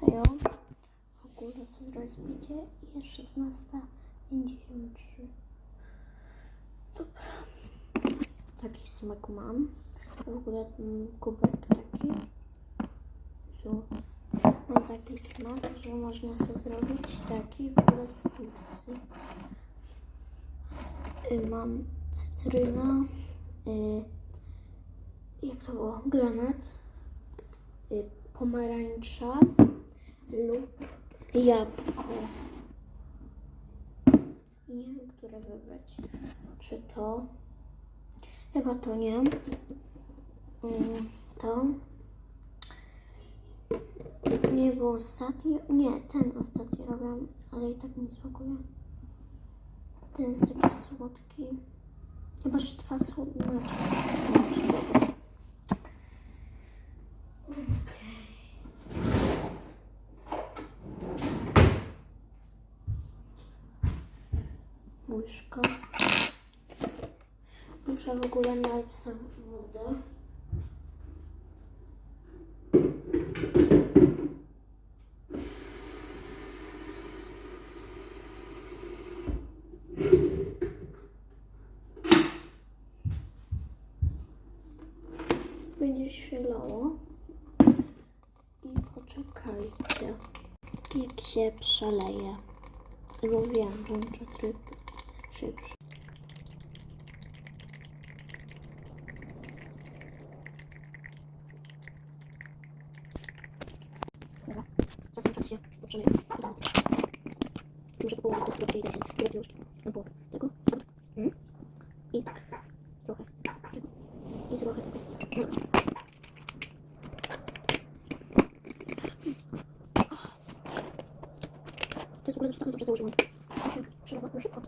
Hejo. W ogóle sobie zrobić picie i jest 16.53. Dobra. Taki smak mam. W ogóle mm, kubek taki. Tu. Mam taki smak, że można sobie zrobić taki w ogóle z pizzy. Y, Mam cytryna. Y, jak to było? Granat. Y, pomarańcza lub jabłko. Nie wiem, które wybrać. Czy to? Chyba to nie. Mm, To. Nie było ostatni. Nie, ten ostatni robiłam, ale i tak mi smakuje. Ten jest taki słodki. Chyba, że dwa słodkie. Łyżka. Muszę w ogóle nalać sam wodę. Będzie się lało. I poczekajcie, jak się przeleje. Albo wiem, tryb szybszy. Dobra, za ten czas się przeleje. Muszę po połowie do słodkiej dać dwie łyżki na połowę tego. Mm. I tak trochę tego. I trochę tego. No. To jest w ogóle zresztą dobrze założyłam. To się przelewa no szybko.